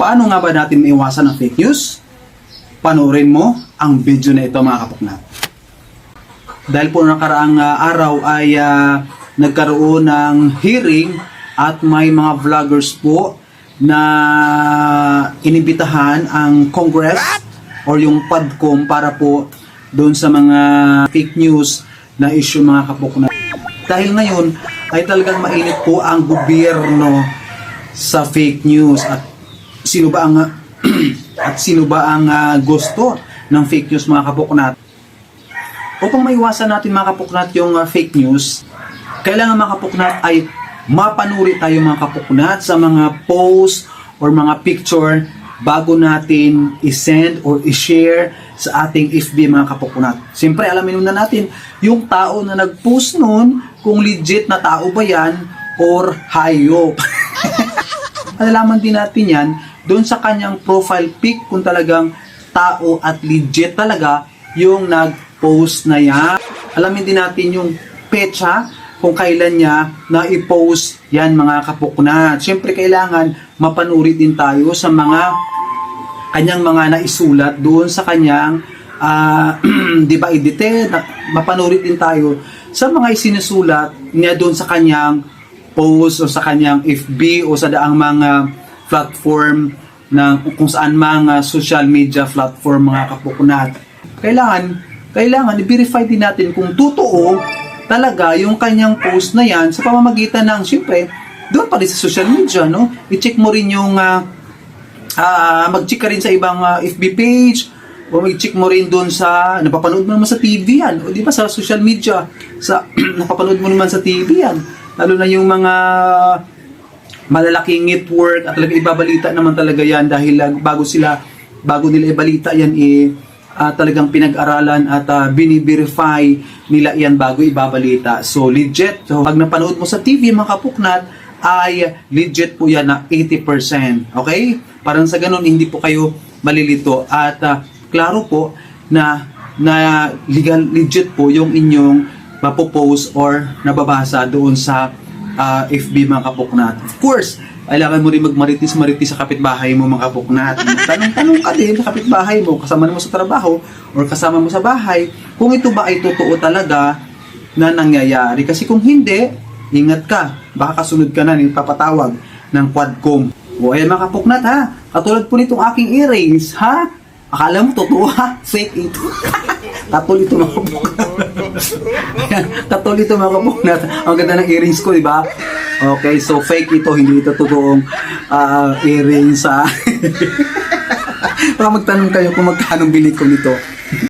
Paano nga ba natin maiwasan ang fake news? Panoorin mo ang video na ito mga kapuknat. Dahil po nakaraang ah, araw ay ah, nagkaroon ng hearing at may mga vloggers po na inibitahan ang Congress or yung PADCOM para po doon sa mga fake news na issue mga kapuknat. Dahil ngayon ay talagang mainit po ang gobyerno sa fake news at sino ba ang at sino ba ang ah, gusto ng fake news mga kapuknat? Upang maiwasan natin mga kapuknat yung ah, fake news, kailangan mga kapuknat ay mapanuri tayo mga kapuknat sa mga post or mga picture bago natin i-send or i-share sa ating FB mga kapuknat. Siyempre, alamin muna natin yung tao na nag-post nun, kung legit na tao ba yan or hayop. Malalaman din natin yan doon sa kanyang profile pic kung talagang tao at legit talaga yung nag-post na yan. Alamin din natin yung pecha kung kailan niya na i-post yan mga kapuknat. Siyempre kailangan mapanuri din tayo sa mga kanyang mga naisulat doon sa kanyang ah, di ba edited mapanuri din tayo sa mga isinusulat niya doon sa kanyang post o sa kanyang FB o sa daang mga platform na kung saan mga social media platform mga kapukunat. Kailangan kailangan i-verify din natin kung totoo talaga yung kanyang post na yan sa pamamagitan ng siyempre doon pa rin sa social media no? I-check mo rin yung ah, ah mag-check ka rin sa ibang ah, FB page o mag-check mo rin doon sa napapanood mo naman sa TV yan. O di ba sa social media sa napapanood mo naman sa TV yan. Lalo na yung mga malalaking network at talaga ibabalita naman talaga yan dahil ah, bago sila bago nila ibalita yan eh ah, talagang pinag-aralan at uh, biniverify nila yan bago ibabalita. So, legit. So, pag napanood mo sa TV, mga kapuknat, ay legit po yan na 80%. Okay? Parang sa ganun, hindi po kayo malilito. At ah, klaro po na na legal legit po yung inyong mapopost or nababasa doon sa ah, FB mga kapuknat. Of course, kailangan mo rin magmaritis-maritis sa kapitbahay mo mga kapuknat. Tanong-tanong ka din sa kapitbahay mo, kasama mo sa trabaho or kasama mo sa bahay, kung ito ba ay totoo talaga na nangyayari. Kasi kung hindi, ingat ka. Baka kasunod ka na ng papatawag ng Quadcom. O ayan mga kapuknat ha, katulad po nitong aking earrings, ha? Akala mo totoo ha? Fake ito. Katol ito mga kapuknat. Katol ito mga kapuknat. Ang ganda ng earrings ko, di ba? Okay, so fake ito, hindi ito totoong ah, earrings sa... Baka magtanong kayo kung magkano bili ko nito.